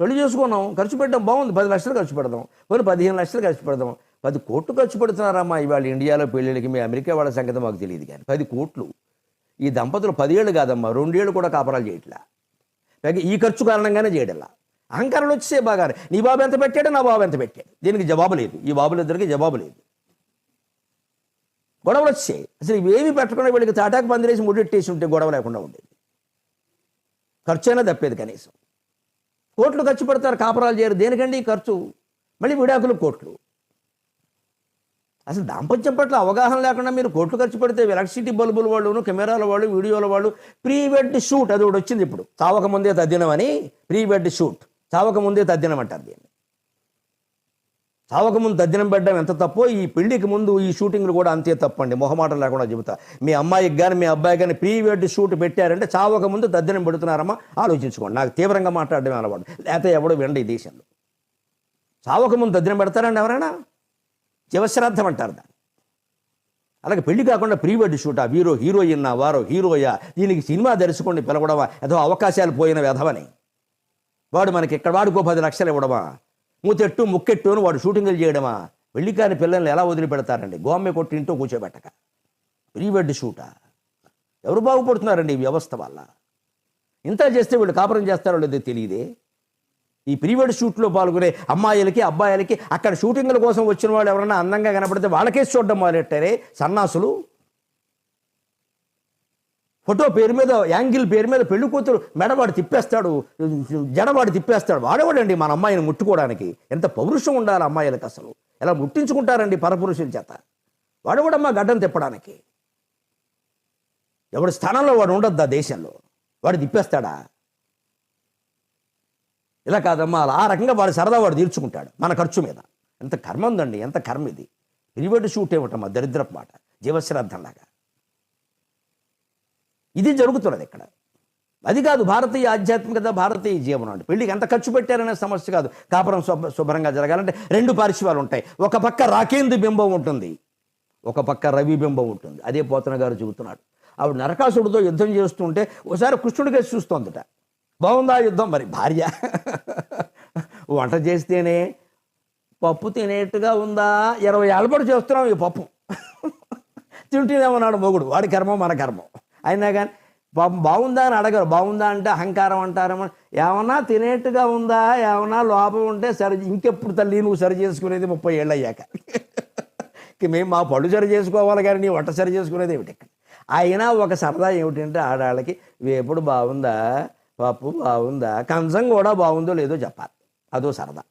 పెళ్ళి చేసుకున్నాం ఖర్చు పెట్టడం బాగుంది. పది లక్షలు ఖర్చు పెడదాం. మరి పదిహేను లక్షలు ఖర్చు పెడదాం. పది కోట్లు ఖర్చు పెడుతున్నారమ్మా ఇవాళ ఇండియాలో పెళ్ళిళ్ళకి మీ అమెరికా వాళ్ళ సంగతి మాకు తెలియదు కానీ. పది కోట్లు. ఈ దంపతులు పదేళ్ళు కాదమ్మా రెండేళ్ళు కూడా కాపరాలు చేయట్లా. పైగా ఈ ఖర్చు కారణంగానే చేయడల్లా అహంకారాలు వచ్చే బాగా నీ బాబు ఎంత పెట్టాడు నా బాబు ఎంత పెట్టాడు? దీనికి జవాబు లేదు. ఈ బాబులిద్దరికి జవాబు లేదు. గొడవలు వచ్చాయి అసలు ఇవేమి పెట్టకుండా వీళ్ళకి తాటాకు పందిరేసి ముడెట్టేసి ఉంటే గొడవ లేకుండా ఉండేది. ఖర్చు అయినా తప్పేది కనీసం. కోట్లు ఖర్చు పెడతారు కాపరాలు చేయరు. దేనికండి ఖర్చు? మళ్ళీ విడాకులు కోట్లు. అసలు దాంపత్యం పట్ల అవగాహన లేకుండా మీరు కోట్లు ఖర్చు పెడితే ఎలక్ట్రిసిటీ బల్బుల వాళ్ళు కెమెరాల వాళ్ళు వీడియోల వాళ్ళు ప్రీ వెడ్ షూట్ అది ఒకటి వచ్చింది ఇప్పుడు. చావక ముందే తద్దినం అని ప్రీ వెడ్ షూట్. చావక ముందే తద్దినం అంటారు దీన్ని. చావక ముందు పెట్టడం ఎంత తప్పో ఈ పెళ్ళికి ముందు ఈ షూటింగ్లు కూడా అంతే తప్పండి. మొహమాటం లేకుండా చెబుతా. మీ అమ్మాయికి కానీ మీ అబ్బాయి కానీ ప్రీ వెడ్ షూట్ పెట్టారంటే చావక ముందు తద్దినం పెడుతున్నారమ్మా. ఆలోచించుకోండి. నాకు తీవ్రంగా మాట్లాడడం అలవాటు. లేకపోతే ఎవడో వినండి ఈ దేశంలో. చావక ముందు తద్దినం పెడతారండి ఎవరైనా? జీవశ్రాద్ధం అంటారు దాన్ని. అలాగే పెళ్ళి కాకుండా ప్రీ వెడ్ షూటా వీరో హీరోయిన్ వారో హీరోయా దీనికి సినిమా దర్శకుడిని పిలవడమా ఏదో అవకాశాలు పోయిన వ్యధమని వాడు మనకి ఇక్కడ వాడుకో పది లక్షలు ఇవ్వడమా? మూతెట్టు ముక్కెట్టు అని వాడు షూటింగ్లు చేయడమా? వెళ్ళికాని పిల్లల్ని ఎలా వదిలిపెడతారండి? గోమ్మె కొట్టి ఇంట్లో కూర్చోబెట్టక. ప్రీ వెడ్ షూటా? ఎవరు బాగుపడుతున్నారండి ఈ వ్యవస్థ వల్ల? ఇంత చేస్తే వీళ్ళు కాపురం చేస్తారో లేదో తెలియదే. ఈ ప్రీవెడ్ షూట్లో పాల్గొనే అమ్మాయిలకి అబ్బాయిలకి అక్కడ షూటింగ్ల కోసం వచ్చిన వాళ్ళు ఎవరైనా అందంగా కనపడితే వాళ్ళకే చూడడం మొదలెట్టారే? సన్నాసులు? ఫోటో పేరు మీద యాంగిల్ పేరు మీద పెళ్ళి కూతురు మెడవాడు తిప్పేస్తాడు జడవాడు తిప్పేస్తాడు. వాడేవాడండి మన అమ్మాయిని ముట్టుకోవడానికి? ఎంత పౌరుషం ఉండాలి అమ్మాయిలకు అసలు? ఎలా ముట్టించుకుంటారండి పరపురుషుల చేత? వాడేవాడమ్మా గడ్డం తిప్పడానికి? ఎవడి స్థానంలో వాడు ఉండద్దా దేశంలో? వాడు తిప్పేస్తాడా? ఇలా కాదమ్మా అలా ఆ రకంగా వాడు సరదా వాడు తీర్చుకుంటాడు మన ఖర్చు మీద. ఎంత కర్మ ఉందండి ఎంత కర్మ ఇది. ప్రీవెడ్ షూట్ ఏమిటమ్మా దరిద్రపు మాట. జీవశ్రాద్ధంలాగా. ఇది జరుగుతున్నది ఇక్కడ. అది కాదు భారతీయ ఆధ్యాత్మికత భారతీయ జీవనం అంటే పెళ్ళికి ఎంత ఖర్చు పెట్టారనే సమస్య కాదు. కాపురం శుభ్ర శుభ్రంగా జరగాలంటే రెండు పార్శ్వాలు ఉంటాయి. ఒక పక్క రాకేంద్ర బింబం ఉంటుంది. ఒక పక్క రవి బింబం ఉంటుంది. అదే పోతన గారు చెబుతున్నాడు. ఆవిడ నరకాసుడితో యుద్ధం చేస్తుంటే ఒకసారి కృష్ణుడిగా చూస్తోందట. బాగుందా యుద్ధం? మరి భార్య. వంట చేస్తేనే పప్పు తినేట్టుగా ఉందా? ఇరవై ఏళ్ళపాటు చేస్తున్నాం ఈ పప్పు. తింటూనేమన్నాడు మొగుడు. వాడి కర్మం మన కర్మం. అయినా కానీ బాగుందా అని అడగరు. బాగుందా అంటే అహంకారం అంటారేమో. ఏమన్నా తినేట్టుగా ఉందా? ఏమన్నా లోపం ఉంటే సరి ఇంకెప్పుడు తల్లి నువ్వు సరి చేసుకునేది ముప్పై ఏళ్ళు అయ్యాక. మేము మా పళ్ళు సరి చేసుకోవాలి కానీ నీ వంట సరి చేసుకునేది ఏమిటి అయినా ఒక సరదా ఏమిటంటే ఆడవాళ్ళకి వేపుడు బాగుందా? పప్పు బాగుందా? కంచం కూడా బాగుందో లేదో చెప్పాలి. అదో సరదా.